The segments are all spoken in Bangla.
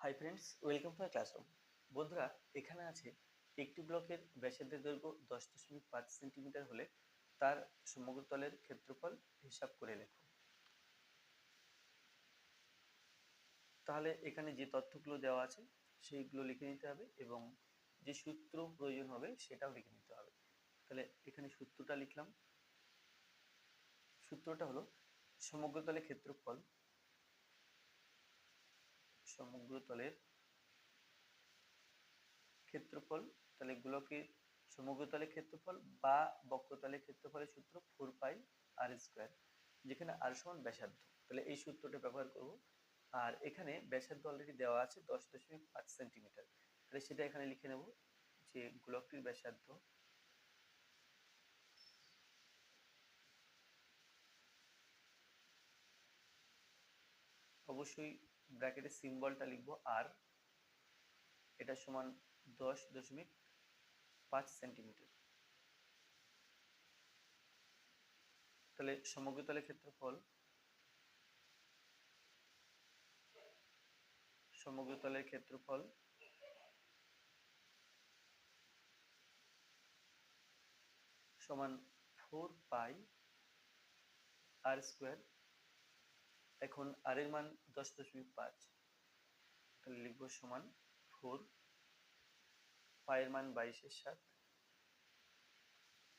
Hi friends welcome to classroom বন্ধুরা, এখানে আছে একটি ব্লকের ব্যাসার্ধের দৈর্ঘ্য দশ দশমিক পাঁচ সেন্টিমিটার হলে তার সমগ্র তলের ক্ষেত্রফল হিসাব করে লেখো। তাহলে এখানে যে তথ্যগুলো দেওয়া আছে, সেইগুলো লিখে নিতে হবে এবং যে সূত্র প্রয়োজন হবে, সেটাও লিখে নিতে হবে। তাহলে এখানে সূত্রটা লিখলাম। সূত্রটা হলো সমগ্র তলের ক্ষেত্রফল সমগ্র তলের ক্ষেত্রফল, তাহলে গোলকের সমগ্র তলের ক্ষেত্রফল বা বক্রতলের ক্ষেত্রফলের সূত্র ফোর পাই আর স্কোয়ার যেখানে আর সমান ব্যাসার্ধ। তাহলে এই সূত্রটা ব্যবহার করব। আর এখানে ব্যাসার্ধ অলরেডি দেওয়া আছে দশ দশমিক পাঁচ সেন্টিমিটার তাহলে সেটা এখানে লিখে নেব যে গোলকটির ব্যাসার্ধ অবশ্যই ব্র্যাকেটের সিম্বলটা লিখব আর, এটা সমান দশ দশমিক পাঁচ সেন্টিমিটার। তাহলে সমগ্র তলের ক্ষেত্রফল সমগ্র তলের ক্ষেত্রফল সমান ফোর পাই আর স্কোয়ার এখন আর এর মান দশ দশমিক পাঁচ। তাহলে লিখব সমান ফোর পায়ের মান বাইশের সাত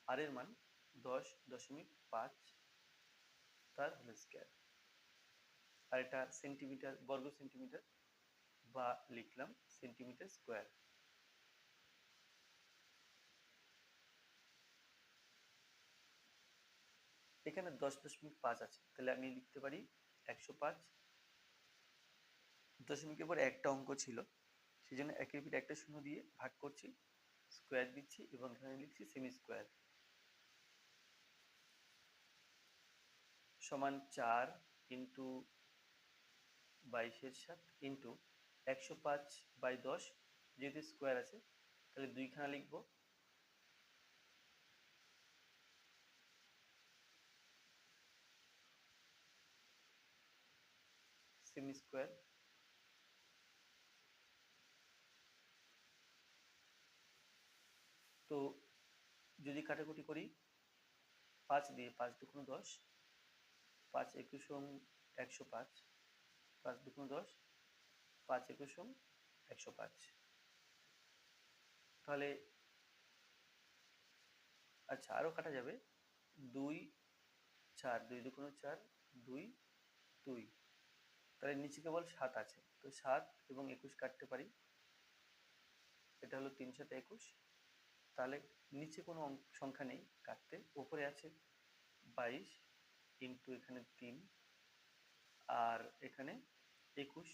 আর এর মান দশ দশমিক পাঁচ, তার হোল স্কোয়ার আর এটা সেন্টিমিটার বর্গ সেন্টিমিটার বা লিখলাম সেন্টিমিটার স্কোয়ার এখানে দশ দশমিক পাঁচ আছে, তাহলে আমি লিখতে পারি একশো পাঁচ। দশমিকের পর একটা অঙ্ক ছিল সেই জন্য একের পিঠ একটা শূন্য দিয়ে ভাগ করছি স্কোয়ার দিচ্ছি এবং এখানে লিখছি সেমি স্কোয়ার সমান চার ইন্টু বাইশের সাত ইন্টু একশো পাঁচ বাই দশ, যেহেতু স্কোয়ার আছে, তাহলে দুইখানা লিখব। Semi square. তো যদি কাটাকুটি করি, পাঁচ দিয়ে পাঁচ দুগুণ দশ, পাঁচ একুশম একশো পাঁচ পাঁচ দুগুণ দশ, পাঁচ একুশম একশো পাঁচ। তাহলে আচ্ছা আরও কাটা যাবে। দুই চার, দুই দুগুণ চার, দুই দুই। তাহলে নিচে কেবল সাত আছে। তো সাত এবং একুশ কাটতে পারি। এটা হলো তিন সাথে একুশ। তাহলে নিচে কোনো সংখ্যা নেই কাটতে। ওপরে আছে বাইশ ইন্টু এখানে তিন। আর এখানে একুশ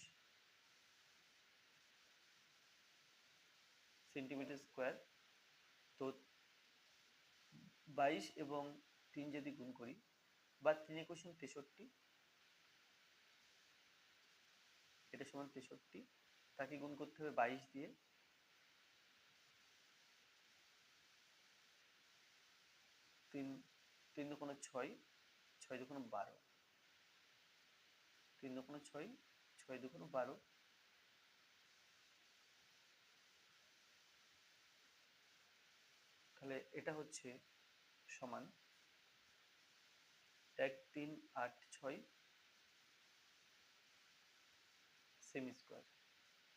সেন্টিমিটার স্কোয়ার। তো বাইশ এবং তিন যদি গুণ করি, বা তিন একুশ তেষট্টি এটা সমান তেষট্টি। তাকে গুণ করতে হবে বাইশ দিয়ে। তিন তিন দুগুণ ছয় ছয় দুগুণ বারো। তিন দুগুণ ছয় ছয় দুগুণ বারো। তাহলে এটা হচ্ছে সমান এক, তিন, আট, ছয় সেমি স্কোয়ার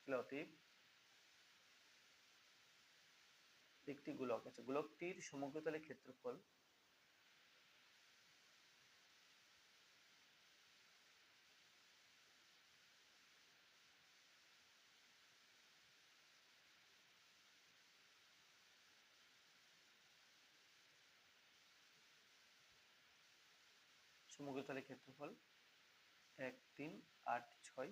অতএব একটি গোলক আছে গোলকটির সমগ্রতলের ক্ষেত্রফল। সমগ্রতলের ক্ষেত্রফল এক, তিন, আট, ছয়